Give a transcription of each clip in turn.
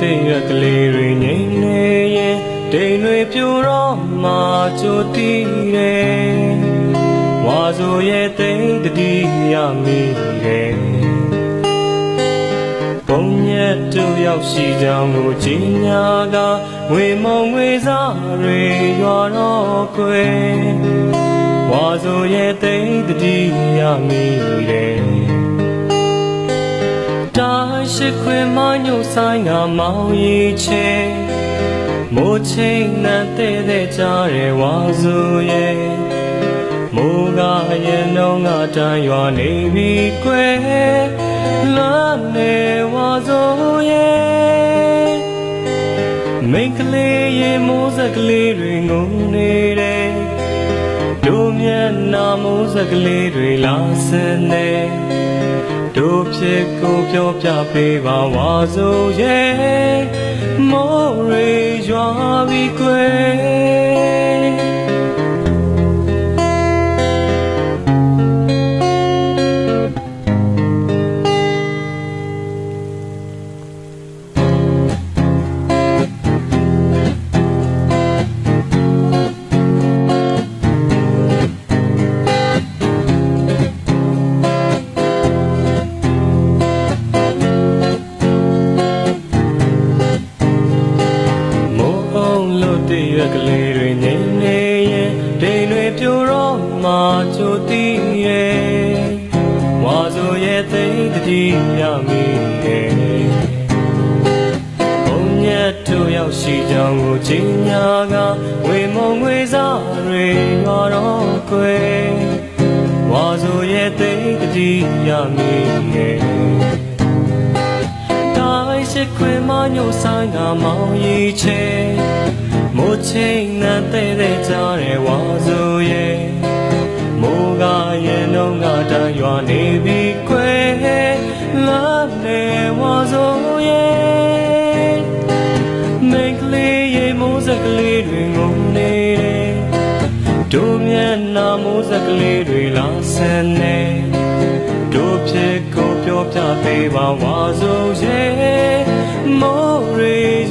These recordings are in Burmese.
တိတ်ရကလေးတွေငိမ့်နေရင်ဒိန်တွေပြူတော့မှကြိုတီးတယ်ဝါဆိုရဲ့တိတ်တတိယမိတယ်ဘုံရက်တို့ရောက်ရှိကြောင်းကိုကြီးညာကငွေမုံငွေစားတွေရွာတော့ခွေဝါဆိုရဲ့တိတ်တတိယမိတယ် တာရှိခွေမညိုဆိုင်ကမောင်ရီချေမိုးချိန်နဲ့တဲ့တဲ့ကြရဲဝါစုရဲ့မိုးကရဲ့လုံးကတန်ရွာနေပြီကွယ်လာနေဝါစုရဲ့မိတ်ကလေးရေမိုးစက်ကလေးတွေငုံနေတယ်တို့မျက်နှာမိုးစက်ကလေးတွေလာစနေ တို့ဖြစ်ကိုပြောပြပေးပါဝါဆိုရဲ့မိုးရေရွာပြီးကွယ် လို့တည့်ရွက်ကလေးတွေငိမ့်နေရင်ဒိန်တွေပြိုတော့မှကြိုတည်ရဲ့ဝါဆိုရဲ့သိတတိရမိရဲ့ဘုံညက်တို့ရောက်ရှိကြောင်းကိုကြီးညာကဝေမုံငွေစားတွေရွာတော့ကွယ်ဝါဆိုရဲ့သိတတိရမိရဲ့ တိုင်းရှိခွေမညိုဆိုင်ကမောင်ရီချေမိုးချိန်နဲ့တဲ့တဲ့ကြရဲဝါဆိုရဲ့မိုးကရဲ့လုံးကတန်ရွာနေပြီခွေလာနေဝါဆိုရဲ့မိတ်ကလေးရဲ့မိုးစက်ကလေးတွေငုံနေတယ်တို့မျက်နှာမိုးစက်ကလေးတွေလာဆန်းနေတို့ဖြစ်ကိုပြောပြပေးပါဝါဆိုရဲ့မိုး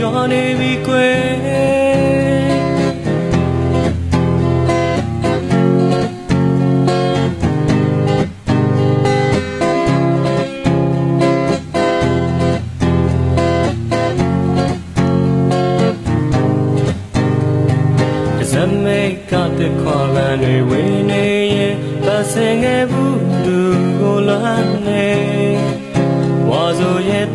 ရေရွာနေပြီကွယ်ဇမိတ်ကတဲ့ခွာလန်တွေဝင်နေရင်ပတ်စင်ငယ်ဘူးသူကိုလမ်းနေဝါဆိုရဲ့